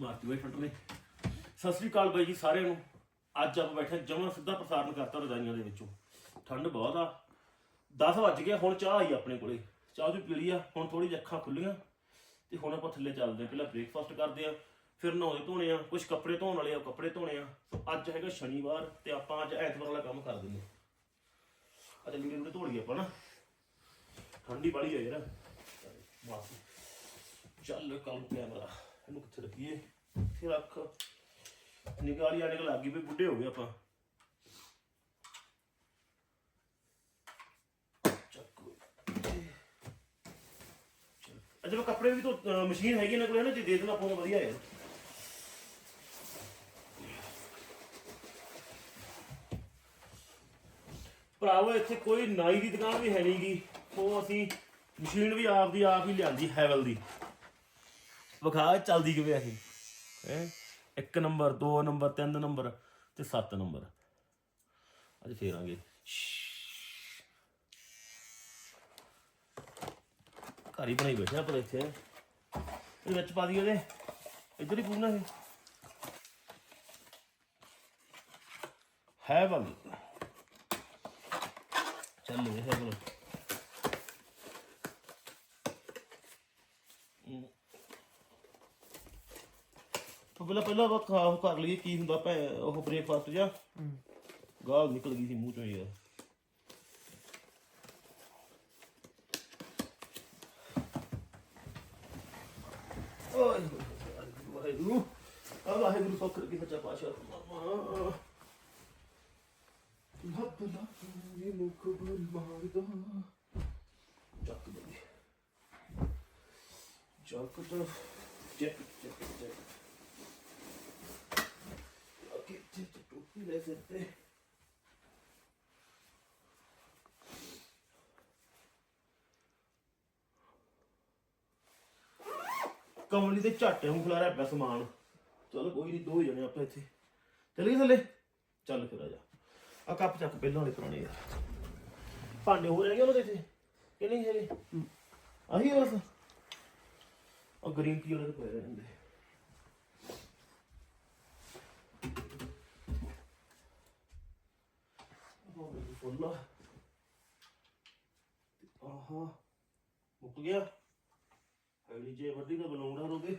ਮਾਰਤੀ ਵੇ ਠੰਡ ਨੇ ਸਤਿ ਸ੍ਰੀ ਅਕਾਲ ਬਾਈ ਜੀ ਸਾਰਿਆਂ ਨੂੰ। ਅੱਜ ਆਪਾਂ ਬੈਠੇ ਜਮਾਂ ਸਿੱਧਾ ਪ੍ਰਸਾਰਨ ਕਰਤਾ ਰਜਾਈਆਂ ਦੇ ਵਿੱਚੋਂ। ਠੰਡ ਬਹੁਤ ਆ। 10 ਵੱਜ ਗਏ, ਹੁਣ ਚਾਹ ਆਈ ਆਪਣੇ ਕੋਲੇ। ਚਾਹ ਵੀ ਪੀ ਲਈ ਆ। ਹੁਣ ਥੋੜੀ ਜਿਹੀ ਅੱਖਾਂ ਖੁੱਲੀਆਂ। ਤੇ ਹੁਣ ਆਪਾਂ ਥੱਲੇ ਚੱਲਦੇ ਹਾਂ। ਪਹਿਲਾਂ ਬ੍ਰੇਕਫਾਸਟ ਕਰਦੇ ਆ ਫਿਰ ਨਹਾਉਣੇ ਧੋਣੇ ਆ। ਕੁਝ ਕੱਪੜੇ ਧੋਣ ਵਾਲੇ ਆ ਕੱਪੜੇ ਧੋਣੇ ਆ। ਸੋ ਅੱਜ ਹੈਗਾ ਸ਼ਨੀਵਾਰ ਤੇ ਆਪਾਂ ਅੱਜ ਐਤਵਾਰ ਵਾਲਾ ਕੰਮ ਕਰ ਦਿੰਦੇ ਅੱਜ ਲੀੜੇ ਨੂੰ ਧੋ ਲਈਏ ਆਪਾਂ ਨਾ। ਠੰਡੀ ਬੜੀ ਆ ਯਾਰ। ਚੱਲ ਕੱਲ ਕੈਮਰਾ ਇਹਨੂੰ ਕਿੱਥੇ ਰੱਖੀਏ ਇੱਥੇ ਰੱਖ। ਨਿਕਾਲੀ ਆਣੇ ਲੱਗ ਗਈ ਵੀ ਬੁੱਢੇ ਹੋ ਗਏ ਆਪਾਂ। ਚੱਕੋ ਕੱਪੜੇ ਵੀ ਤੋਂ ਮਸ਼ੀਨ ਹੈਗੀ ਨਾ ਕੋਲ ਨਾ, ਜੇ ਦੇ ਦੇਣਾ ਆਪਾਂ ਵਧੀਆ ਹੈ। ਭਰਾਵੋ, ਇੱਥੇ ਕੋਈ ਨਾਈ ਦੀ ਦੁਕਾਨ ਵੀ ਹੈ ਨਹੀਂਗੀ ਉਹ ਅਸੀਂ ਮਸ਼ੀਨ ਵੀ ਆਪ ਦੀ ਆਪ ਹੀ ਲਿਆਂਦੀ, ਹੈਵਲ ਦੀ। ਵਿਖਾ ਚੱਲਦੀ ਕਿਵੇਂ ਅਸੀਂ ਹੈ ਇੱਕ ਨੰਬਰ, ਦੋ ਨੰਬਰ, ਤਿੰਨ ਨੰਬਰ ਤੇ ਸੱਤ ਨੰਬਰ। ਅੱਜ ਫੇਰ ਘਰ ਹੀ ਬਣਾਈ ਬੈਠੇ ਪਰ ਇੱਥੇ। ਇਹ ਵਿੱਚ ਪਾ ਦਈਏ ਇਹਦੇ ਇੱਧਰ ਹੀ ਪੂਰਨਾ ਹੈ ਹੈਵਲ ਚੱਲ ਇਹ ਹੈਵਲ ਤੋਂ ਪਹਿਲਾਂ ਪਹਿਲਾਂ ਵਕਤ ਉਹ ਕਰ ਲਈਏ, ਕੀ ਹੁੰਦਾ ਭੈ, ਉਹ ਬ੍ਰੇਕਫਾਸਟ ਜਾਂ? ਗਾਲ ਨਿਕਲ ਗਈ ਸੀ ਮੂੰਹ ਚੋਂ ਯਾਰ ਓਏ ਵਾਹਿਗੁਰੂ। ਆ ਵਾਹਿਗੁਰੂ ਫਕਰ ਕੀ ਸੱਚਾ ਪਾਸ਼ਾ ਲੱਭ ਲੱਭ ਇਹ ਮੁਖ ਬਲ ਮਾਰਦਾ। ਚੱਕ ਦੇ ਚੱਕ ਤਾਂ ਚੱਕ ਚੱਕ ਚੱਕ। Sette. ਕਮਲੀ ਦੇ ਝਾਟੇ ਨੂੰ ਖਿਲਾਰਿਆ ਪਿਆ ਸਮਾਨ। ਚਲ ਕੋਈ ਨਹੀਂ ਦੋ ਹੀ ਜਣੇ ਆਪਾਂ ਇੱਥੇ। ਚੱਲ ਗਏ ਥੱਲੇ। ਚੱਲ ਫਿਰ ਆ ਜਾ। ਆ ਕੱਪ ਚੱਕ ਪਹਿਲਾਂ ਵਾਲੇ ਪੁਰਾਣੇ ਯਾਰ ਭਾਂਡੇ ਹੋ ਰਹਿ ਗਏ ਉਹਨਾਂ ਦੇ ਇੱਥੇ? ਕਿ ਨਹੀਂ ਹੈਗੇ? ਆਹੀ ਬਸ ਉਹ ਗ੍ਰੀਨ ਟੀ ਵਾਲੇ ਪਏ ਰਹਿੰਦੇ। ਫੁੱਲਾ ਆਹਾ ਮੁੱਕ ਗਿਆ ਹੈਲੀ ਜੇ ਵੱਡੀ ਦਾ ਬਲੌਂਡਾ ਰੋਗੇ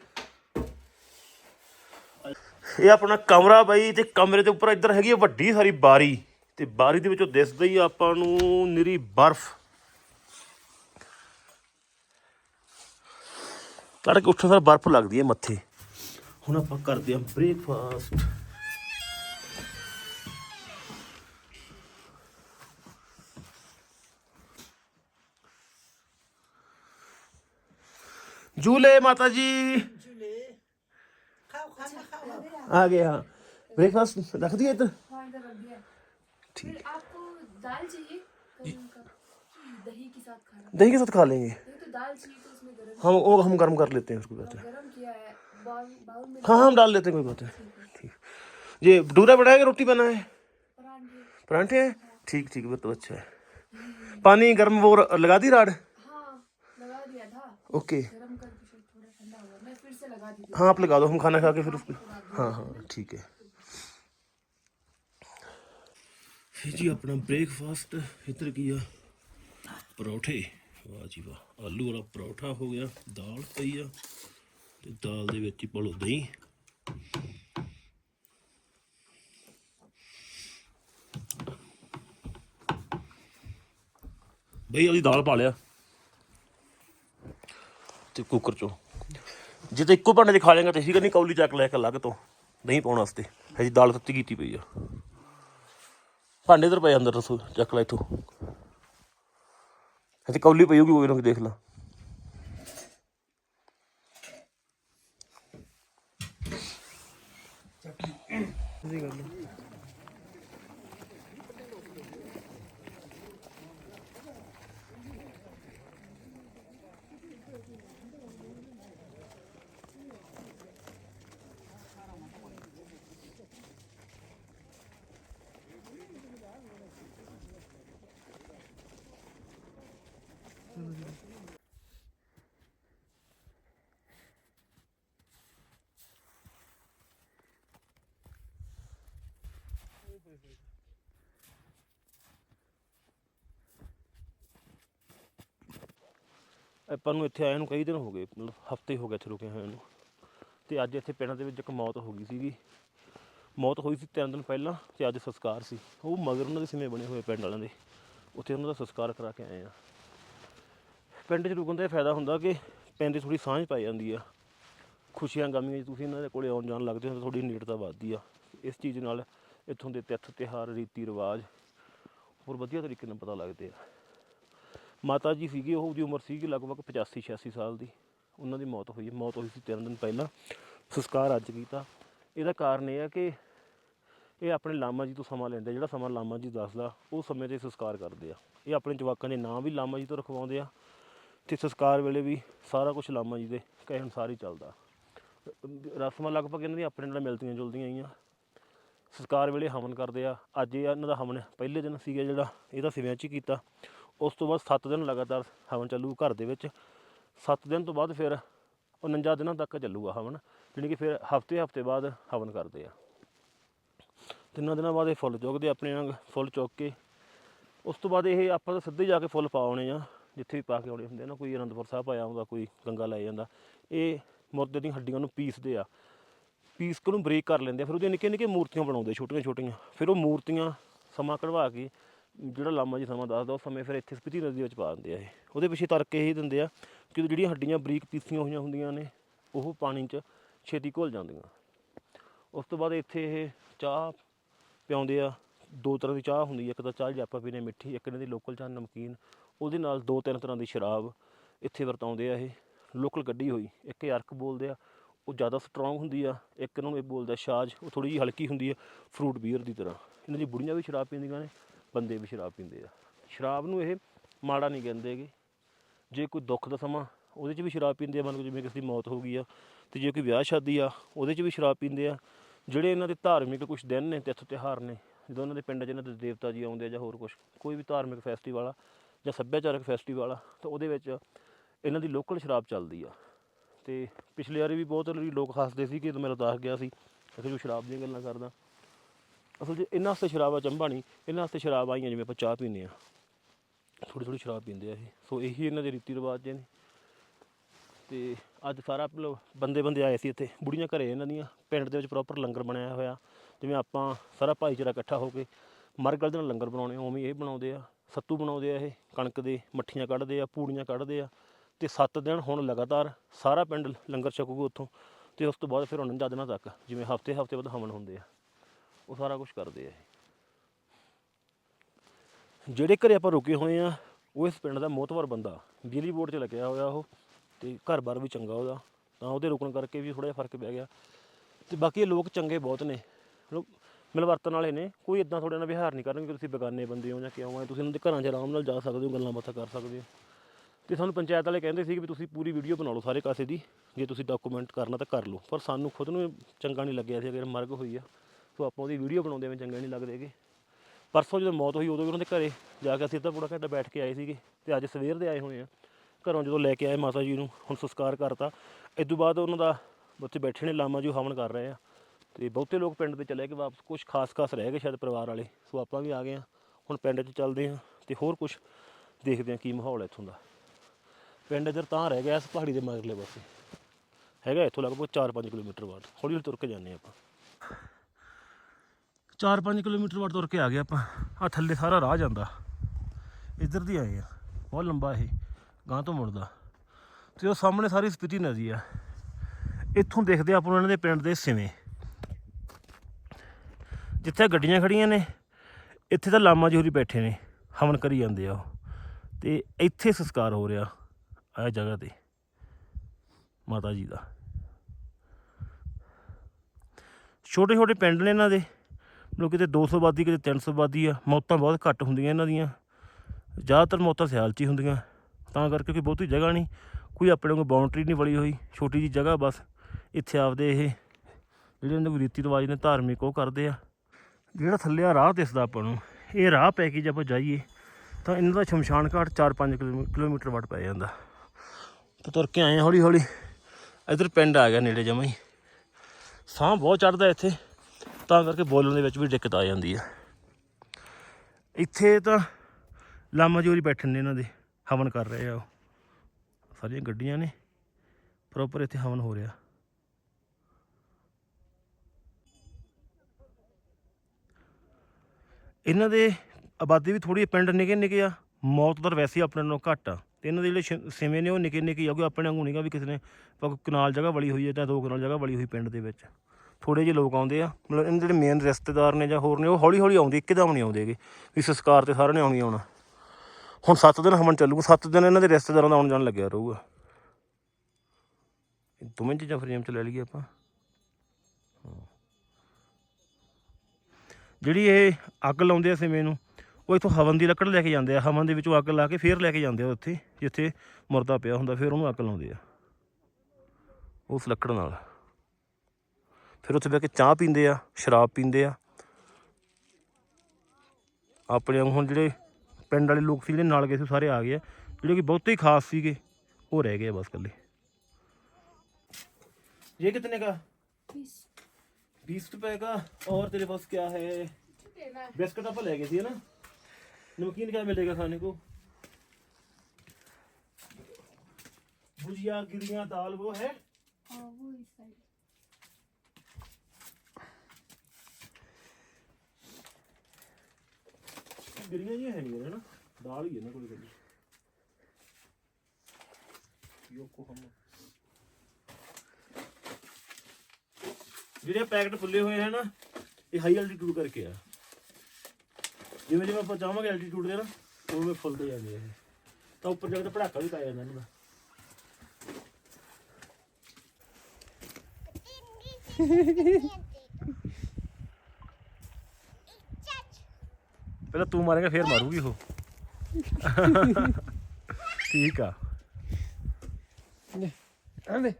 ਇਹ ਆਪਣਾ ਕਮਰਾ ਬਾਈ, ਤੇ ਕਮਰੇ ਦੇ ਉੱਪਰ ਇੱਧਰ ਹੈਗੀ ਆ ਵੱਡੀ ਸਾਰੀ ਬਾਰੀ। ਤੇ ਬਾਰੀ ਦੇ ਵਿੱਚੋਂ ਦਿਸਦਾ ਹੀ ਆਪਾਂ ਨੂੰ ਨਿਰੀ ਬਰਫ਼। ਤੜਕੇ ਉੱਠਣ ਸਾਰ ਬਰਫ਼ ਲੱਗਦੀ ਹੈ ਮੱਥੇ। ਹੁਣ ਆਪਾਂ ਕਰਦੇ ਹਾਂ ਬ੍ਰੇਕਫਾਸਟ झूले माता जी आ गया हाँ। ब्रेकफास्ट रख दिया इधर? ठीक। दही के साथ खा लेंगे। हम वो हम गर्म कर लेते हैं उसको कहते हैं। हाँ, हाँ हम डाल लेते हैं कोई बात है ठीक। ये डूरा बनाया रोटी बनाए परांठे हैं? ठीक ठीक बहुत तो अच्छा है। पानी गर्म वो लगा दी राड? ओके। हाँ आप लगा दो हम खाना खा के फिर उसको हाँ हाँ ठीक है ਇਹ ਜੀ ਆਪਣਾ ਬ੍ਰੇਕਫਾਸਟ ਇੱਧਰ ਕੀ ਆ ਪਰੌਠੇ ਵਾਹ ਜੀ ਵਾਹ ਆਲੂ ਵਾਲਾ ਪਰੌਠਾ ਹੋ ਗਿਆ ਦਾਲ ਪਈ ਆ ਤੇ ਦਾਲ ਦੇ ਵਿੱਚ ਹੀ ਭਲੋ ਦਹੀਂ ਬਈ ਉਹਦੀ ਦਾਲ ਪਾ ਲਿਆ ਤੇ ਕੁੱਕਰ ਚੋਂ ਜੇ ਤਾਂ ਇੱਕੋ ਭਾਂਡੇ 'ਚ ਖਾ ਲੇਗਾ ਤੇ ਠੀਕ ਨਹੀਂ ਕੌਲੀ ਚੱਕ ਲੈ ਕੇ ਅਲੱਗ ਤੋਂ, ਦਹੀਂ ਪਾਉਣ ਵਾਸਤੇ। ਹਜੇ ਦਾਲ ਤੱਤੀ ਕੀਤੀ ਪਈ ਆ। ਭਾਂਡੇ ਇਧਰ ਪਏ ਅੰਦਰ ਰਸੋ ਚੱਕ ਲੈ ਇਥੋਂ। ਹਜੇ ਕੌਲੀ ਪਈ ਹੋਊਗੀ ਕੋਈ ਨਾ ਦੇਖ ਲਾ। ਜੀ ਗੱਲ ਆਪਾਂ ਨੂੰ ਇੱਥੇ ਆਏ ਨੂੰ ਕਈ ਦਿਨ ਹੋ ਗਏ, ਮਤਲਬ ਹਫ਼ਤੇ ਹੋ ਗਏ ਇੱਥੇ ਰੁਕੇ ਹੋਏ ਨੂੰ। ਤੇ ਅੱਜ ਇੱਥੇ ਪਿੰਡਾਂ ਦੇ ਵਿੱਚ ਇੱਕ ਮੌਤ ਹੋ ਗਈ ਸੀਗੀ। ਮੌਤ ਹੋਈ ਸੀ ਤਿੰਨ ਦਿਨ ਪਹਿਲਾਂ ਤੇ ਅੱਜ ਸੰਸਕਾਰ ਸੀ। ਉਹ ਮਗਰ ਉਹਨਾਂ ਦੇ ਸਿਮੇ ਬਣੇ ਹੋਏ ਪਿੰਡ ਵਾਲਿਆਂ ਦੇ। ਉੱਥੇ ਉਹਨਾਂ ਦਾ ਸੰਸਕਾਰ ਕਰਾ ਕੇ ਆਏ ਆ। ਪਿੰਡ 'ਚ ਰੁਕਣ ਦਾ ਇਹ ਫਾਇਦਾ ਹੁੰਦਾ ਕਿ ਪਿੰਡ ਦੀ ਥੋੜੀ ਸਾਂਝ ਪਾਈ ਜਾਂਦੀ ਆ। ਖੁਸ਼ੀਆਂ ਗਮੀਆਂ ਜੇ ਤੁਸੀਂ ਇਹਨਾਂ ਦੇ ਕੋਲੇ ਆਉਣ ਜਾਣ ਲੱਗਦੇ ਹੋ ਤਾਂ ਤੁਹਾਡੀ ਨੇੜਤਾ ਵੱਧਦੀ ਆ। ਇਸ ਚੀਜ਼ ਨਾਲ ਇੱਥੋਂ ਦੇ ਤਿੱਥ, ਤਿਉਹਾਰ, ਰੀਤੀ ਰਿਵਾਜ ਹੋਰ ਵਧੀਆ ਤਰੀਕੇ ਨਾਲ ਪਤਾ ਲੱਗਦੇ ਆ। ਮਾਤਾ ਜੀ ਸੀਗੇ, ਉਹ ਦੀ ਉਮਰ ਸੀਗੀ ਲਗਭਗ 85 86 ਸਾਲ ਦੀ। ਉਹਨਾਂ ਦੀ ਮੌਤ ਹੋਈ ਹੈ। ਮੌਤ ਹੋਈ ਸੀ ਤਿੰਨ ਦਿਨ ਪਹਿਲਾਂ। ਸੰਸਕਾਰ ਅੱਜ ਕੀਤਾ। ਇਹਦਾ ਕਾਰਨ ਇਹ ਆ ਕਿ ਇਹ ਆਪਣੇ ਲਾਮਾ ਜੀ ਤੋਂ ਸਮਾਂ ਲੈਂਦੇ ਜਿਹੜਾ ਸਮਾਂ ਲਾਮਾ ਜੀ ਦੱਸਦਾ, ਉਹ ਸਮੇਂ ਤੇ ਸੰਸਕਾਰ ਕਰਦੇ ਆ। ਇਹ ਆਪਣੇ ਜਵਾਕਾਂ ਦੇ ਨਾਂ ਵੀ ਲਾਮਾ ਜੀ ਤੋਂ ਰਖਵਾਉਂਦੇ ਆ ਤੇ ਸੰਸਕਾਰ ਵੇਲੇ ਵੀ ਸਾਰਾ ਕੁਝ ਲਾਮਾ ਜੀ ਦੇ ਕਹੇ ਅਨੁਸਾਰ ਹੀ ਚੱਲਦਾ। ਰਸਮਾਂ ਲਗਭਗ ਇਹਨਾਂ ਦੀਆਂ ਆਪਣੇ ਨਾਲ ਮਿਲਦੀਆਂ ਜੁਲਦੀਆਂ ਆਈਆਂ। ਸੰਸਕਾਰ ਵੇਲੇ ਹਵਨ ਕਰਦੇ ਆ। ਅੱਜ ਇਹ ਇਹਨਾਂ ਦਾ ਹਵਨ ਪਹਿਲੇ ਦਿਨ ਸੀਗਾ ਜਿਹੜਾ ਇਹਦਾ ਸਿਵਿਆਂ 'ਚ ਹੀ ਕੀਤਾ। ਉਸ ਤੋਂ ਬਾਅਦ 7 ਦਿਨ ਲਗਾਤਾਰ ਹਵਨ ਚੱਲੂ ਘਰ ਦੇ ਵਿੱਚ। 7 ਦਿਨ ਤੋਂ ਬਾਅਦ ਫਿਰ 49 ਦਿਨਾਂ ਤੱਕ ਚੱਲੂਗਾ ਹਵਨ ਜਾਣੀ ਕਿ ਫਿਰ ਹਫ਼ਤੇ ਹਫ਼ਤੇ ਬਾਅਦ ਹਵਨ ਕਰਦੇ ਆ। ਤਿੰਨਾਂ ਦਿਨਾਂ ਬਾਅਦ ਇਹ ਫੁੱਲ ਚੁੱਕਦੇ ਆਪਣੇ ਵਾਂਗ, ਫੁੱਲ ਚੁੱਕ ਕੇ। ਉਸ ਤੋਂ ਬਾਅਦ ਇਹ ਆਪਾਂ ਤਾਂ ਸਿੱਧੇ ਜਾ ਕੇ ਫੁੱਲ ਪਾ ਆਉਣੇ ਆ, ਜਿੱਥੇ ਵੀ ਪਾ ਕੇ ਆਉਣੇ ਹੁੰਦੇ ਆ ਨਾ, ਕੋਈ ਅਨੰਦਪੁਰ ਸਾਹਿਬ ਆਇਆ ਹੁੰਦਾ, ਕੋਈ ਗੰਗਾ ਲੈ ਜਾਂਦਾ। ਇਹ ਮੁਰਦੇ ਦੀਆਂ ਹੱਡੀਆਂ ਨੂੰ ਪੀਸਦੇ ਆ। ਪੀਸ ਨੂੰ ਉਹਨੂੰ ਬ੍ਰੇਕ ਕਰ ਲੈਂਦੇ ਆ, ਫਿਰ ਉਹਦੀਆਂ ਨਿੱਕੀਆਂ ਨਿੱਕੀਆਂ ਮੂਰਤੀਆਂ ਬਣਾਉਂਦੇ ਛੋਟੀਆਂ ਛੋਟੀਆਂ। ਫਿਰ ਉਹ ਮੂਰਤੀਆਂ ਸਮਾਂ ਕਢਵਾ ਕੇ ਜਿਹੜਾ ਲਾਮਾ ਜੀ ਸਮਾਂ ਦੱਸਦਾ, ਉਹ ਸਮੇਂ ਫਿਰ ਇੱਥੇ ਸਪੀਤੀ ਨਦੀ ਵਿੱਚ ਪਾ ਦਿੰਦੇ ਆ ਇਹ। ਉਹਦੇ ਪਿੱਛੇ ਤਰਕ ਇਹ ਦਿੰਦੇ ਆ ਕਿ ਜਿਹੜੀਆਂ ਹੱਡੀਆਂ ਬਰੀਕ ਪੀਸੀਆਂ ਹੋਈਆਂ ਹੁੰਦੀਆਂ ਨੇ, ਉਹ ਪਾਣੀ 'ਚ ਛੇਤੀ ਘੁਲ ਜਾਂਦੀਆਂ। ਉਸ ਤੋਂ ਬਾਅਦ ਇੱਥੇ ਇਹ ਚਾਹ ਪਿਆਉਂਦੇ ਆ, ਦੋ ਤਰ੍ਹਾਂ ਦੀ ਚਾਹ ਹੁੰਦੀ ਹੈ ਇੱਕ ਤਾਂ ਚਾਹ ਜਿਹੜੀ ਆਪਾਂ ਪੀਨੇ ਮਿੱਠੀ, ਇੱਕ ਇਹਨਾਂ ਦੀ ਲੋਕਲ ਚਾਹ ਨਮਕੀਨ। ਉਹਦੇ ਨਾਲ ਦੋ ਤਿੰਨ ਤਰ੍ਹਾਂ ਦੀ ਸ਼ਰਾਬ ਇੱਥੇ ਵਰਤਾਉਂਦੇ ਆ ਇਹ। ਲੋਕਲ ਗੱਡੀ ਹੋਈ, ਇੱਕ ਇਹ ਅਰਕ ਬੋਲਦੇ ਆ ਉਹ ਜ਼ਿਆਦਾ ਸਟਰੋਂਗ ਹੁੰਦੀ ਆ, ਇੱਕ ਨੂੰ ਇਹ ਬੋਲਦਾ ਸ਼ਾਜ, ਉਹ ਥੋੜੀ ਜਿਹੀ ਹਲਕੀ ਹੁੰਦੀ ਆ ਫਰੂਟ ਬੀਅਰ ਦੀ ਤਰ੍ਹਾਂ। ਇਹਨਾਂ ਦੀ ਬੁੜੀਆਂ ਵੀ ਸ਼ਰਾਬ ਪੀਂਦੀਆਂ ਨੇ, ਬੰਦੇ ਵੀ ਸ਼ਰਾਬ ਪੀਂਦੇ ਆ। ਸ਼ਰਾਬ ਨੂੰ ਇਹ ਮਾੜਾ ਨਹੀਂ ਕਹਿੰਦੇਗੇ ਜੇ ਕੋਈ ਦੁੱਖ ਦਾ ਸਮਾਂ, ਉਹਦੇ 'ਚ ਵੀ ਸ਼ਰਾਬ ਪੀਂਦੇ ਆ, ਮੰਨ ਲਓ ਜਿਵੇਂ ਕਿਸੇ ਦੀ ਮੌਤ ਹੋ ਗਈ ਆ, ਤੇ ਜੇ ਕੋਈ ਵਿਆਹ ਸ਼ਾਦੀ ਆ, ਉਹਦੇ 'ਚ ਵੀ ਸ਼ਰਾਬ ਪੀਂਦੇ ਆ। ਜਿਹੜੇ ਇਹਨਾਂ ਦੇ ਧਾਰਮਿਕ ਕੁਝ ਦਿਨ ਨੇ ਤਿੱਥ ਤਿਉਹਾਰ ਨੇ, ਜਦੋਂ ਉਹਨਾਂ ਦੇ ਪਿੰਡ 'ਚ ਇਹਨਾਂ ਦੇ ਦੇਵਤਾ ਜੀ ਆਉਂਦੇ ਆ ਜਾਂ ਹੋਰ ਕੁਝ ਕੋਈ ਵੀ ਧਾਰਮਿਕ ਫੈਸਟੀਵਲ ਆ ਜਾਂ ਸੱਭਿਆਚਾਰਕ ਫੈਸਟੀਵਲ ਆ, ਤਾਂ ਉਹਦੇ ਵਿੱਚ ਇਹਨਾਂ ਦੀ ਲੋਕਲ ਸ਼ਰਾਬ ਚੱਲਦੀ ਆ। ਤੇ ਪਿਛਲੇ ਵਾਰੀ ਵੀ ਬਹੁਤ ਵਾਰੀ ਲੋਕ ਹੱਸਦੇ ਸੀ ਕਿ ਜਦੋਂ ਮੇਰਾ ਦੱਸ ਗਿਆ ਸੀ। ਕਿ ਜੋ ਸ਼ਰਾਬ ਦੀਆਂ ਗੱਲਾਂ ਕਰਦਾ। ਅਸਲ 'ਚ ਇਹਨਾਂ ਵਾਸਤੇ ਸ਼ਰਾਬ ਆ ਚੰਬਾ ਨਹੀਂ, ਇਹਨਾਂ ਵਾਸਤੇ ਸ਼ਰਾਬ ਆਈਆਂ ਜਿਵੇਂ ਆਪਾਂ ਚਾਹ ਪੀਂਦੇ ਆ ਥੋੜੀ ਥੋੜੀ ਸ਼ਰਾਬ ਪੀਂਦੇ ਆ ਇਹ। ਸੋ ਇਹੀ ਇਹਨਾਂ ਦੇ ਰੀਤੀ ਰਿਵਾਜ ਜੇ ਨੇ। ਤੇ ਅੱਜ ਸਾਰਾ ਮਤਲਬ ਬੰਦੇ ਬੰਦੇ ਆਏ ਸੀ ਇੱਥੇ। ਬੁੜੀਆਂ ਘਰੇ ਇਹਨਾਂ ਦੀਆਂ। ਪਿੰਡ ਦੇ ਵਿੱਚ ਪ੍ਰੋਪਰ ਲੰਗਰ ਬਣਾਇਆ ਹੋਇਆ। ਜਿਵੇਂ ਆਪਾਂ ਸਾਰਾ ਭਾਈਚਾਰਾ ਇਕੱਠਾ ਹੋ ਕੇ ਮਰਗਲ ਦੇ ਨਾਲ ਲੰਗਰ ਬਣਾਉਣੇ ਉਵੇਂ ਇਹ ਬਣਾਉਂਦੇ ਆ। ਸੱਤੂ ਬਣਾਉਂਦੇ ਆ ਇਹ। ਕਣਕ ਦੇ ਮੱਠੀਆਂ ਕੱਢਦੇ ਆ, ਪੂੜੀਆਂ ਕੱਢਦੇ ਆ। ਤੇ 7 ਦਿਨ ਹੁਣ ਲਗਾਤਾਰ ਸਾਰਾ ਪਿੰਡ ਲੰਗਰ ਛਕੂਗਾ ਉੱਥੋਂ ਤੇ ਉਸ ਤੋਂ ਬਾਅਦ ਫਿਰ 49 ਦਿਨਾਂ ਤੱਕ, ਜਿਵੇਂ ਹਫ਼ਤੇ ਹਫ਼ਤੇ ਬਾਅਦ ਹਵਨ ਹੁੰਦੇ ਆ, ਉਹ ਸਾਰਾ ਕੁਝ ਕਰਦੇ ਆ ਇਹ। ਜਿਹੜੇ ਘਰੇ ਆਪਾਂ ਰੁਕੇ ਹੋਏ ਆ, ਉਹ ਇਸ ਪਿੰਡ ਦਾ ਮੋਤਵਰ ਬੰਦਾ, ਬਿਜਲੀ ਬੋਰਡ 'ਚ ਲੱਗਿਆ ਹੋਇਆ ਉਹ, ਤੇ ਘਰ-ਬਾਰ ਵੀ ਚੰਗਾ ਉਹਦਾ, ਤਾਂ ਉਹਦੇ ਰੁਕਣ ਕਰਕੇ ਵੀ ਥੋੜਾ ਜਿਹਾ ਫ਼ਰਕ ਪੈ ਗਿਆ। ਤੇ ਬਾਕੀ ਇਹ ਲੋਕ ਚੰਗੇ ਬਹੁਤ ਨੇ ਲੋਕ ਮਿਲਵਰਤਨ ਵਾਲੇ ਨੇ, ਕੋਈ ਇਦਾਂ ਤੁਹਾਡੇ ਨਾਲ ਵਿਹਾਰ ਨਹੀਂ ਕਰਨਗੇ ਤੁਸੀਂ ਬੇਗਾਨੇ ਬੰਦੇ ਹੋ ਜਾਂ ਕਿਉਂ ਆਏ ਤੁਸੀਂ ਉਹਨਾਂ ਦੇ ਘਰਾਂ 'ਚ ਆਰਾਮ ਨਾਲ ਜਾ ਸਕਦੇ ਹੋ ਗੱਲਾਂ ਬਾਤਾਂ ਕਰ ਸਕਦੇ ਹੋ। ਤੇ ਸਾਨੂੰ ਪੰਚਾਇਤ ਵਾਲੇ ਕਹਿੰਦੇ ਸੀ ਕਿ ਵੀ ਤੁਸੀਂ ਪੂਰੀ ਵੀਡੀਓ ਬਣਾ ਲਓ ਸਾਰੇ ਕਾਸੇ ਦੀ, ਜੇ ਤੁਸੀਂ ਡਾਕੂਮੈਂਟ ਕਰਨਾ ਤਾਂ ਕਰ ਲਓ। ਪਰ ਸਾਨੂੰ ਖੁਦ ਨੂੰ ਇਹ ਚੰਗਾ ਨਹੀਂ ਲੱਗਿਆ ਸੀ, ਅਗਰ ਮਰਗ ਹੋਈ ਆ ਸੋ ਆਪਾਂ ਉਹਦੀ ਵੀਡੀਓ ਬਣਾਉਂਦੇ ਐਵੇਂ ਚੰਗੇ ਨਹੀਂ ਲੱਗਦੇਗੇ ਪਰਸੋਂ ਜਦੋਂ ਮੌਤ ਹੋਈ, ਉਦੋਂ ਵੀ ਉਹਨਾਂ ਦੇ ਘਰੇ ਜਾ ਕੇ ਅਸੀਂ ਅੱਧਾ ਪੂਰਾ ਘੰਟਾ ਬੈਠ ਕੇ ਆਏ ਸੀਗੇ ਤੇ ਅੱਜ ਸਵੇਰ ਦੇ ਆਏ ਹੋਏ ਆ। ਘਰੋਂ ਜਦੋਂ ਲੈ ਕੇ ਆਏ ਮਾਤਾ ਜੀ ਨੂੰ, ਹੁਣ ਸੰਸਕਾਰ ਕਰਤਾ। ਇਸ ਤੋਂ ਬਾਅਦ ਉਹਨਾਂ ਦਾ ਉੱਥੇ ਬੈਠੇ ਨੇ, ਲਾਮਾ ਜੀ ਹਵਨ ਕਰ ਰਹੇ ਆ। ਤੇ ਬਹੁਤੇ ਲੋਕ ਪਿੰਡ ਦੇ ਚਲੇ ਗਏ, ਵਾਪਸ ਕੁਝ ਖਾਸ ਖਾਸ ਰਹਿ ਗਏ ਸ਼ਾਇਦ ਪਰਿਵਾਰ ਵਾਲੇ। ਸੋ ਆਪਾਂ ਵੀ ਆ ਗਏ ਆ, ਹੁਣ ਪਿੰਡ 'ਚ ਚੱਲਦੇ ਆ ਤੇ ਹੋਰ ਕੁਝ ਦੇਖਦੇ ਆ ਕੀ ਮਾਹੌਲ ਹੈ ਇੱਥੋਂ ਦਾ। ਪਿੰਡ ਇੱਧਰ ਤਾਂ ਰਹਿ ਗਿਆ ਇਸ ਪਹਾੜੀ ਦੇ ਮਗਰਲੇ ਪਾਸੇ। ਹੈਗਾ ਇੱਥੋਂ ਲਗਭਗ 4-5 ਕਿਲੋਮੀਟਰ ਬਾਅਦ। ਹੌਲੀ ਹੌਲੀ ਤੁਰ ਕੇ ਜਾਂਦੇ ਆਪਾਂ। 4-5 ਕਿਲੋਮੀਟਰ ਬਾਅਦ ਤੁਰ ਕੇ ਆ ਗਏ ਆਪਾਂ। ਆ ਥੱਲੇ ਸਾਰਾ ਰਾਹ ਜਾਂਦਾ। ਇੱਧਰ ਦੀ ਆਏ ਆ ਬਹੁਤ ਲੰਬਾ ਇਹ ਗਾਂ ਤੋਂ ਮੁੜਦਾ। ਤੇ ਉਹ ਸਾਹਮਣੇ ਸਾਰੀ ਸਪੀਤੀ ਨਦੀ ਆ। ਇੱਥੋਂ ਦੇਖਦੇ ਆਪਾਂ ਉਹਨਾਂ ਦੇ ਪਿੰਡ ਦੇ ਸਿਵੇਂ। ਜਿੱਥੇ ਗੱਡੀਆਂ ਖੜੀਆਂ ਨੇ, ਇੱਥੇ ਤਾਂ ਲਾਮਾ ਜੀ ਬੈਠੇ ਨੇ। ਹਵਨ ਕਰੀ ਜਾਂਦੇ ਆ ਉਹ। ਤੇ ਇੱਥੇ ਸੰਸਕਾਰ ਹੋ ਰਿਹਾ। ਆ ਜਗ੍ਹਾ ਤੇ। ਮਾਤਾ ਜੀ ਦਾ। ਛੋਟੇ ਛੋਟੇ ਪਿੰਡ ਨੇ ਇਹਨਾਂ ਦੇ। ਮਤਲਬ ਕਿਤੇ 200 ਆਬਾਦੀ ਕਿਤੇ 300 ਆਬਾਦੀ ਆ। ਮੌਤਾਂ ਬਹੁਤ ਘੱਟ ਹੁੰਦੀਆਂ ਇਹਨਾਂ ਦੀਆਂ। ਜ਼ਿਆਦਾਤਰ ਮੌਤਾਂ ਸਿਆਲ 'ਚ ਹੀ ਹੁੰਦੀਆਂ। ਤਾਂ ਕਰਕੇ ਕੋਈ ਬਹੁਤੀ ਜਗ੍ਹਾ ਨਹੀਂ। ਕੋਈ ਆਪਣੇ ਕੋਲ ਬਾਉਂਡਰੀ ਨਹੀਂ ਵਲੀ ਹੋਈ। ਛੋਟੀ ਜੀ ਜਗ੍ਹਾ ਬਸ। ਇੱਥੇ ਆਪਦੇ ਇਹ ਜਿਹੜੇ ਇਹਨਾਂ ਦੇ ਰੀਤੀ ਰਿਵਾਜ ਨੇ, ਧਾਰਮਿਕ ਉਹ ਕਰਦੇ ਆ। ਜਿਹੜਾ ਥੱਲੇ ਆ ਰਾਹ ਦਿਸਦਾ ਆਪਾਂ ਨੂੰ। ਇਹ ਰਾਹ ਪੈ ਕੇ ਜੇ ਆਪਾਂ ਜਾਈਏ, ਤਾਂ ਇਹਨਾਂ ਦਾ ਸ਼ਮਸ਼ਾਨ ਘਾਟ 4-5 ਕਿਲੋਮੀਟਰ ਵੱਟ ਪੈ ਜਾਂਦਾ। ਤਾਂ ਤੁਰ ਕੇ ਆਏ ਹਾਂ ਹੌਲੀ ਹੌਲੀ। ਇਧਰ ਪਿੰਡ ਆ ਗਿਆ ਨੇੜੇ ਜਮਾਂ ਹੀ। ਸਾਹ ਬਹੁਤ ਚੜਦਾ ਇੱਥੇ। ਤਾਂ ਕਰਕੇ ਬੋਲਣ ਦੇ ਵਿੱਚ ਵੀ ਦਿੱਕਤ ਆ ਜਾਂਦੀ ਆ। ਇੱਥੇ ਤਾਂ ਲਾਮਾ ਜੋਰੀ ਬੈਠੇ ਨੇ ਇਹਨਾਂ ਦੇ। ਹਵਨ ਕਰ ਰਹੇ ਆ ਉਹ। ਸਾਰੀਆਂ ਗੱਡੀਆਂ ਨੇ। ਪ੍ਰੋਪਰ ਇੱਥੇ ਹਵਨ ਹੋ ਰਿਹਾ। ਇਹਨਾਂ ਦੇ ਆਬਾਦੀ ਵੀ ਥੋੜੀ ਪਿੰਡ ਨਿੱਕੇ ਨਿੱਕੇ ਆ। ਮੌਤ ਦਰ ਵੈਸੇ ਹੀ ਆਪਣੇ ਨਾਲੋਂ ਘੱਟ ਆ। ਤੇ ਇਹਨਾਂ ਦੇ ਜਿਹੜੇ ਸਿਵੇਂ ਨੇ ਉਹ ਨਿੱਕੇ ਨਿੱਕੇ ਆ ਕੋਈ ਆਪਣੇ ਵਾਂਗੂ ਨਹੀਂਗਾ ਵੀ ਕਿਸੇ ਨੇ ਕਨਾਲ ਜਗ੍ਹਾ ਬਲੀ ਹੋਈ ਹੈ ਜਾਂ ਦੋ ਕਨਾਲ ਜਗ੍ਹਾ ਬਲੀ ਹੋਈ ਪਿੰਡ ਦੇ ਵਿੱਚ। ਥੋੜੇ ਜਿਹੇ ਲੋਕ ਆਉਂਦੇ ਆ, ਮਤਲਬ ਇਹਨਾਂ ਦੇ ਜਿਹੜੇ ਮੇਨ ਰਿਸ਼ਤੇਦਾਰ ਨੇ ਜਾਂ ਹੋਰ ਨੇ, ਉਹ ਹੌਲੀ ਹੌਲੀ ਆਉਂਦੇ, ਇੱਕਦਮ ਨਹੀਂ ਆਉਂਦੇਗੇ ਵੀ ਸੰਸਕਾਰ ਤੇ ਸਾਰਿਆਂ ਨੇ ਆਉਣੀ ਆਉਣਾ। ਹੁਣ 7 ਦਿਨ ਹਮਨ ਚੱਲੂਗਾ 7 ਦਿਨ ਇਹਨਾਂ ਦੇ ਰਿਸ਼ਤੇਦਾਰਾਂ ਦਾ ਆਉਣ ਜਾਣ ਲੱਗਿਆ ਰਹੂਗਾ। ਇਹ ਦੋਵੇਂ ਚੀਜ਼ਾਂ ਫਰੇਮ 'ਚ ਲੈ ਲਈਏ ਆਪਾਂ। ਹਾਂ। ਜਿਹੜੀ ਇਹ ਅੱਗ ਲਾਉਂਦੇ ਆ ਸਿਵੇਂ ਨੂੰ ਉਹ ਇਥੋਂ ਹਵਨ ਦੀ ਲੱਕੜ ਲੈ ਕੇ ਜਾਂਦੇ ਆ ਹਵਨ ਦੇ ਵਿੱਚੋਂ ਅੱਗ ਲਾ ਕੇ ਫੇਰ ਲੈ ਕੇ ਜਾਂਦੇ ਆ ਉੱਥੇ ਜਿੱਥੇ ਮੁਰਦਾ ਪਿਆ ਹੁੰਦਾ ਫਿਰ ਉਹਨੂੰ ਅੱਗ ਲਾਉਂਦੇ ਆ ਉਸ ਲੱਕੜ ਨਾਲ ਫਿਰ ਉੱਥੇ ਬਹਿ ਕੇ ਚਾਹ ਪੀਂਦੇ ਆ ਸ਼ਰਾਬ ਪੀਂਦੇ ਆ ਆਪਣੇ ਵਾਂਗ ਹੁਣ ਜਿਹੜੇ ਪਿੰਡ ਵਾਲੇ ਲੋਕ ਸੀ ਜਿਹੜੇ ਨਾਲ ਗਏ ਸੀ ਉਹ ਸਾਰੇ ਆ ਗਏ ਆ ਜਿਹੜੇ ਕਿ ਬਹੁਤੇ ਹੀ ਖਾਸ ਸੀਗੇ ਉਹ ਰਹਿ ਗਏ ਆ ਬਸ ਇਕੱਲੇ ये कितने का बीस बीस रुपए का और तेरे पास क्या है देना बिस्किट आप ले गए थे ना नमकीन क्या मिलेगा खाने को भुजिया गिरिया दाल वो है हाँ वो इस साइड गिरिया ये है नहीं है ना दाल ही है ना कोई कोई यो को हम ਜਿਹੜੇ ਪੈਕਟ ਫੁੱਲੇ ਹੋਏ ਹਨ ਨਾ ਇਹ ਹਾਈ ਐਲਟੀਟਿਊਡ ਕਰਕੇ ਆ ਜਿਵੇਂ ਜਿਵੇਂ ਆਪਾਂ ਚਾਹਾਂਗੇ ਐਲਟੀਟਿਊਡ ਦੇ ਨਾ ਉਵੇਂ ਫੁੱਲਦੇ ਜਾਂਦੇ ਆ ਇਹ ਤਾਂ ਉੱਪਰ ਜਾ ਕੇ ਤਾਂ ਪੜਾਕਾ ਵੀ ਪੈ ਜਾਂਦਾ ਇਹਨਾਂ ਦਾ ਪਹਿਲਾਂ ਤੂੰ ਮਾਰੇਗਾ ਫੇਰ ਮਾਰੂਗੀ ਉਹ ਠੀਕ ਆ Ne. Anne.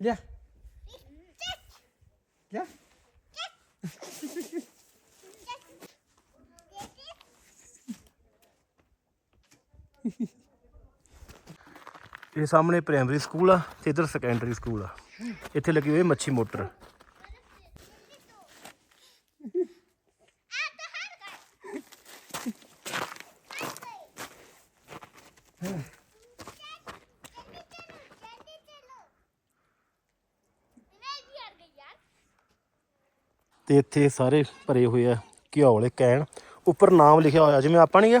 Ja. Ja. ਇਹ ਸਾਹਮਣੇ ਪ੍ਰਾਇਮਰੀ ਸਕੂਲ ਆ ਤੇ ਇਧਰ ਸੈਕੰਡਰੀ ਸਕੂਲ ਆ। ਇੱਥੇ ਲੱਗੀ ਹੋਈ ਮੱਛੀ ਮੋਟਰ। ਤੇ ਇੱਥੇ ਸਾਰੇ ਭਰੇ ਹੋਏ ਆ ਘਿਓ ਵਾਲੇ ਕੈਨ। ਉੱਪਰ ਨਾਮ ਲਿਖਿਆ ਹੋਇਆ, ਜਿਵੇਂ ਆਪਾਂ ਨਹੀਂ ਆ?